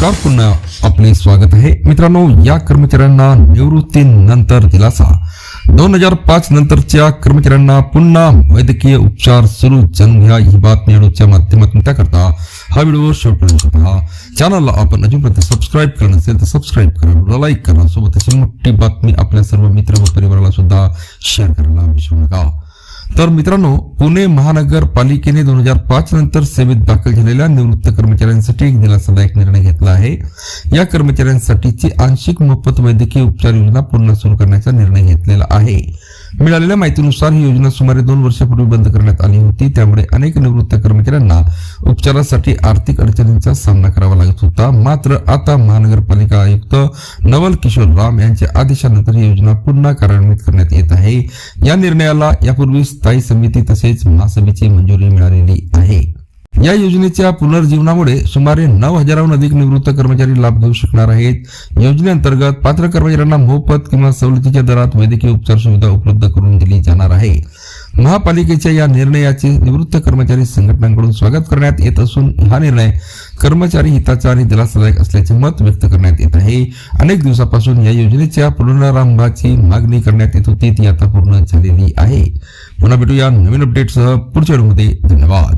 नमस्कार पुन्हा आपले स्वागत आहे. मित्रांनो या कर्मचाऱ्यांना निवृत्तीनंतर दिलासा. दोन हजार पाच नंतरच्या कर्मचाऱ्यांना पुन्हा वैद्यकीय उपचार सुरू. जन घ्या ही बातमी आणूच्या माध्यमातून. त्याकरता हा व्हिडिओ शेवटपर्यंत पहा चॅनलला आपण अजूनपर्यंत सबस्क्राईब करणं असेल तर सबस्क्राईब करा. व्हिडिओला लाईक करा. सोबत अशी मोठी बातमी आपल्या सर्व मित्र व परिवाराला सुद्धा शेअर करायला विसरू नका. तर मित्रांनो पुणे महानगरपालिकेने दोन हजार पाच नंतर सेवेत दाखल झालेल्या निवृत्त कर्मचाऱ्यांसाठी एक दिलासादायक निर्णय घेतला आहे. या कर्मचाऱ्यांसाठीची आंशिक मोफत वैद्यकीय उपचार योजना पुन्हा सुरू करण्याचा निर्णय घेतलेला आहे. मिळालेल्या माहितीनुसार ही योजना सुमारे दोन वर्षापूर्वी बंद करण्यात आली होती. त्यामुळे अनेक निवृत्त कर्मचाऱ्यांना उपचारासाठी आर्थिक अडचणींचा सामना करावा लागत होता. मात्र आता महानगरपालिका आयुक्त नवल किशोर राम यांच्या आदेशानंतर ही योजना पुन्हा कार्यान्वित करण्यात येत आहे. या निर्णयाला यापूर्वी स्थायी समिती तसेच महासभेची मंजुरी मिळालेली आहे. या योजनेच्या पुनर्जीवनामुळे सुमारे नऊ हजाराहून अधिक निवृत्त कर्मचारी लाभ घेऊ शकणार आहेत. योजनेअंतर्गत पात्र कर्मचाऱ्यांना मोफत किंवा सवलतीच्या दरात वैद्यकीय उपचार सुविधा उपलब्ध करून दिली जाणार आहे. महापालिकेच्या या निर्णयाचे निवृत्त कर्मचारी संघटनांकडून स्वागत करण्यात येत असून हा निर्णय कर्मचारी हिताचा आणि दिलासादायक असल्याचे मत व्यक्त करण्यात येत आहे. अनेक दिवसापासून या योजनेच्या पुनरारंभाची मागणी करण्यात येत होती ती आता पूर्ण झालेली आहे. पुन्हा भेटूया नवीन अपडेटसह पुढच्या व्हिडिओमध्ये धन्यवाद.